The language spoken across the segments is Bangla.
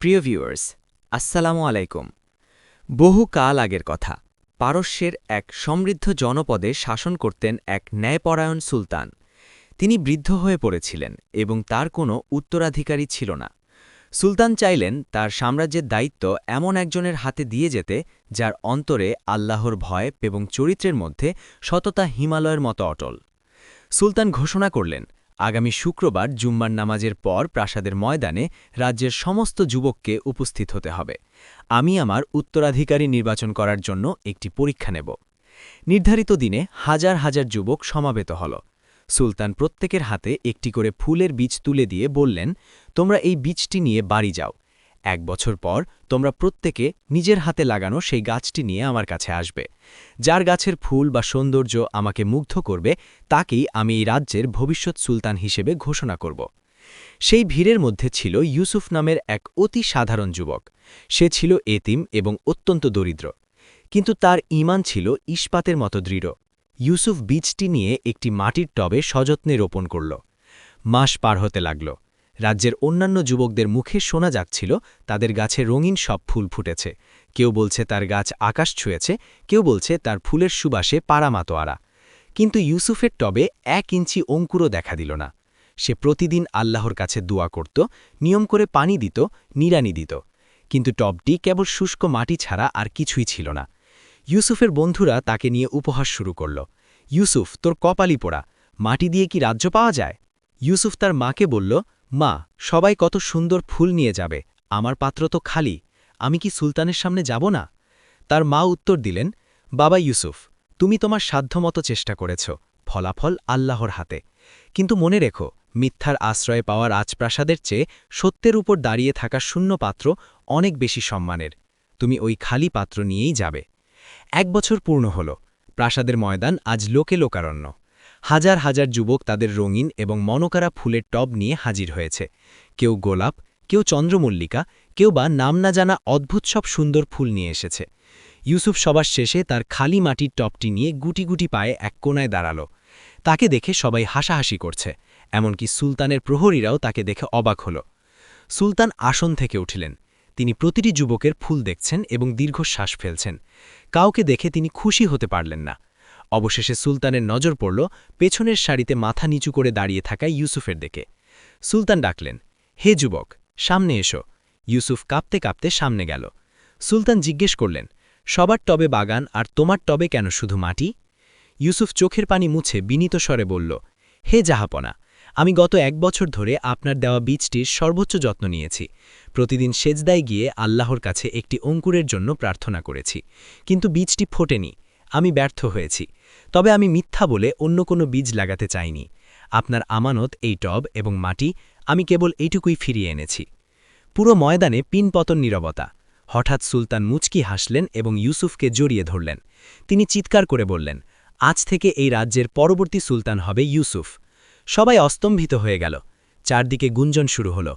প্রিয় ভিউয়ার্স, আসসালামু আলাইকুম। বহু কাল আগের কথা, পারস্যের এক সমৃদ্ধ জনপদে শাসন করতেন এক ন্যায়পরায়ণ সুলতান। তিনি বৃদ্ধ হয়ে পড়েছিলেন এবং তার কোনো উত্তরাধিকারী ছিল না। সুলতান চাইলেন তার সাম্রাজ্যের দায়িত্ব এমন একজনের হাতে দিয়ে যেতে, যার অন্তরে আল্লাহর ভয় এবং চরিত্রের মধ্যে সততা হিমালয়ের মতো অটল। সুলতান ঘোষণা করলেন আগামী শুক্রবার জুম্মার নামাজের পর প্রাসাদের ময়দানে রাজ্যের সমস্ত যুবককে উপস্থিত হতে হবে। আমি আমার উত্তরাধিকারী নির্বাচন করার জন্য একটি পরীক্ষা নেব। নির্ধারিত দিনে হাজার হাজার যুবক সমাবেত হল। সুলতান প্রত্যেকের হাতে একটি করে ফুলের বীজ তুলে দিয়ে বললেন, তোমরা এই বীজটি নিয়ে বাড়ি যাও। এক বছর পর তোমরা প্রত্যেকে নিজের হাতে লাগানো সেই গাছটি নিয়ে আমার কাছে আসবে। যার গাছের ফুল বা সৌন্দর্য আমাকে মুগ্ধ করবে, তাকেই আমি এই রাজ্যের ভবিষ্যৎ সুলতান হিসেবে ঘোষণা করব। সেই ভিড়ের মধ্যে ছিল ইউসুফ নামের এক অতি সাধারণ যুবক। সে ছিল এতিম এবং অত্যন্ত দরিদ্র। কিন্তু তার ইমান ছিল ইস্পাতের মতো দৃঢ়। ইউসুফ বীজটি নিয়ে একটি মাটির টবে সযত্নে রোপণ করল। মাস পার হতে লাগল। রাজ্যের অন্যান্য যুবকদের মুখে শোনা যাচ্ছিল, তাদের গাছে রঙিন সব ফুল ফুটেছে। কেউ বলছে তার গাছ আকাশ ছুঁয়েছে, কেউ বলছে তার ফুলের সুবাসে পাড়া মাতোয়ারা। কিন্তু ইউসুফের টবে এক ইঞ্চি অঙ্কুরও দেখা দিল না। সে প্রতিদিন আল্লাহর কাছে দোয়া করত, নিয়ম করে পানি দিত নিরানি দিত। কিন্তু টবটি কেবল শুষ্ক মাটি ছাড়া আর কিছুই ছিল না। ইউসুফের বন্ধুরা তাকে নিয়ে উপহাস শুরু করল। ইউসুফ, তোর কপালি পোড়া। মাটি দিয়ে কি রাজ্য পাওয়া যায়? ইউসুফ তার মাকে বলল মা, সবাই কত সুন্দর ফুল নিয়ে যাবে। আমার পাত্র তো খালি। আমি কি সুলতানের সামনে যাব না? তার মা উত্তর দিলেন, বাবা ইউসুফ, তুমি তোমার সাধ্যমতো চেষ্টা করেছ, ফলাফল আল্লাহর হাতে। কিন্তু মনে রেখো, মিথ্যার আশ্রয় পাওয়ার রাজপ্রাসাদের চেয়ে সত্যের উপর দাঁড়িয়ে থাকা শূন্য পাত্র অনেক বেশি সম্মানের। তুমি ওই খালি পাত্র নিয়েই যাবে। এক বছর পূর্ণ হল। প্রাসাদের ময়দান আজ লোকে লোকারণ্য। হাজার হাজার যুবক তাদের রঙিন এবং মনকারা ফুলের টব নিয়ে হাজির হয়েছে। কেউ গোলাপ, কেউ চন্দ্রমল্লিকা, কেউ বা নাম না জানা অদ্ভুত সব সুন্দর ফুল নিয়ে এসেছে। ইউসুফ সবার শেষে তার খালি মাটির টপটি নিয়ে গুটি গুটি পায়ে এক কোনায় দাঁড়াল। তাকে দেখে সবাই হাসাহাসি করছে, এমনকি সুলতানের প্রহরীরাও তাকে দেখে অবাক হল। সুলতান আসন থেকে উঠিলেন। তিনি প্রতিটি যুবকের ফুল দেখছেন এবং দীর্ঘশ্বাস ফেলছেন। কাউকে দেখে তিনি খুশি হতে পারলেন না। অবশেষে সুলতানের নজর পড়ল পেছনের সারিতে মাথা নিচু করে দাঁড়িয়ে থাকা ইউসুফের দিকে। সুলতান ডাকলেন, হে যুবক, সামনে এসো। ইউসুফ কাঁপতে কাঁপতে সামনে গেল। সুলতান জিজ্ঞেস করলেন, সবার টবে বাগান আর তোমার টবে কেন শুধু মাটি? ইউসুফ চোখের পানি মুছে বিনীত স্বরে বলল, হে জাহাপনা আমি গত এক বছর ধরে আপনার দেওয়া বীজটির সর্বোচ্চ যত্ন নিয়েছি। প্রতিদিন সেজদায় গিয়ে আল্লাহর কাছে একটি অঙ্কুরের জন্য প্রার্থনা করেছি, কিন্তু বীজটি ফোটেনি। আমি ব্যর্থ হয়েছি। তবে আমি মিথ্যা বলে অন্য কোনো বীজ লাগাতে চাইনি। আপনার আমানত এই টব এবং মাটি আমি কেবল এইটুকুই ফিরিয়ে এনেছি। পুরো ময়দানে পিনপতন নীরবতা। হঠাৎ সুলতান মুচকি হাসলেন এবং ইউসুফকে জড়িয়ে ধরলেন। তিনি চিৎকার করে বললেন, আজ থেকে এই রাজ্যের পরবর্তী সুলতান হবে ইউসুফ। সবাই অস্তম্ভিত হয়ে গেল। চারদিকে গুঞ্জন শুরু হল।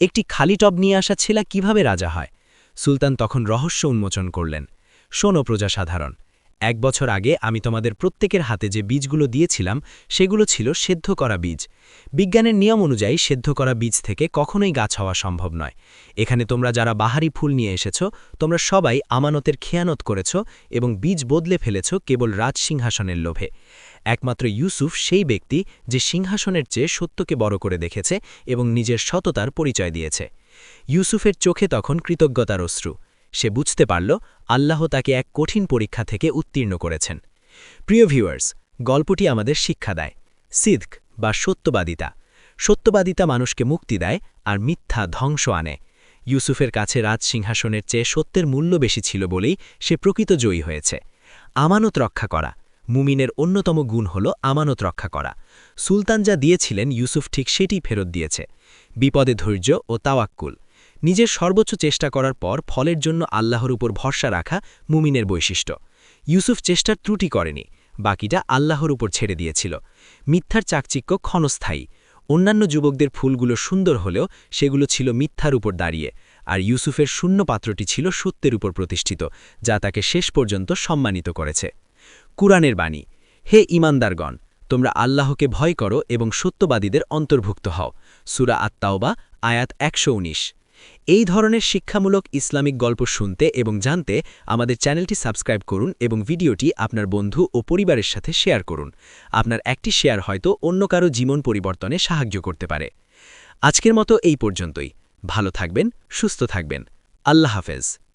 একটি খালি টব নিয়ে আসা ছেলা কীভাবে রাজা হয়? সুলতান তখন রহস্য উন্মোচন করলেন। শোনো প্রজাসাধারণ এক বছর আগে আমি তোমাদের প্রত্যেকের হাতে যে বীজগুলো দিয়েছিলাম, সেগুলো ছিল সেদ্ধ করা বীজ। বিজ্ঞানের নিয়ম অনুযায়ী সেদ্ধ করা বীজ থেকে কখনোই গাছ হওয়া সম্ভব নয়। এখানে তোমরা যারা বাহারি ফুল নিয়ে এসেছ, তোমরা সবাই আমানতের খেয়ানত করেছ এবং বীজ বদলে ফেলেছ কেবল রাজ সিংহাসনের লোভে। একমাত্র ইউসুফ সেই ব্যক্তি যে সিংহাসনের চেয়ে সত্যকে বড় করে দেখেছে এবং নিজের সততার পরিচয় দিয়েছে। ইউসুফের চোখে তখন কৃতজ্ঞতার অশ্রু। সে বুঝতে পারল আল্লাহ তাকে এক কঠিন পরীক্ষা থেকে উত্তীর্ণ করেছেন। প্রিয় ভিউয়ার্স, গল্পটি আমাদের শিক্ষা দেয়। সিদ্ক বা সত্যবাদিতা। সত্যবাদিতা মানুষকে মুক্তি দেয় আর মিথ্যা ধ্বংস আনে। ইউসুফের কাছে রাজ সিংহাসনের চেয়ে সত্যের মূল্য বেশি ছিল বলেই সে প্রকৃত জয়ী হয়েছে। আমানত রক্ষা করা। মুমিনের অন্যতম গুণ হল আমানত রক্ষা করা। সুলতান যা দিয়েছিলেন, ইউসুফ ঠিক সেটি ফেরত দিয়েছে। বিপদে ধৈর্য ও তাওয়াক্কুল। নিজের সর্বোচ্চ চেষ্টা করার পর ফলের জন্য আল্লাহর উপর ভরসা রাখা মুমিনের বৈশিষ্ট্য। ইউসুফ চেষ্টার ত্রুটি করেনি, বাকিটা আল্লাহর উপর ছেড়ে দিয়েছিল। মিথ্যার চাকচিক্য ক্ষণস্থায়ী। অন্যান্য যুবকদের ফুলগুলো সুন্দর হলেও সেগুলো ছিল মিথ্যার উপর দাঁড়িয়ে, আর ইউসুফের শূন্য পাত্রটি ছিল সত্যের উপর প্রতিষ্ঠিত, যা তাকে শেষ পর্যন্ত সম্মানিত করেছে। কুরআনের বাণী, হে ইমানদারগণ তোমরা আল্লাহকে ভয় করো এবং সত্যবাদীদের অন্তর্ভুক্ত হও। সুরা আত্মাওবা আয়াত একশো উনিশ। এই ধরনের শিক্ষামূলক ইসলামিক গল্প শুনতে এবং জানতে আমাদের চ্যানেলটি সাবস্ক্রাইব করুন এবং ভিডিওটি আপনার বন্ধু ও পরিবারের সাথে শেয়ার করুন। আপনার একটি শেয়ার হয়তো অন্য কারও জীবন পরিবর্তনে সাহায্য করতে পারে। আজকের মতো এই পর্যন্তই। ভালো থাকবেন, সুস্থ থাকবেন। আল্লাহ হাফেজ।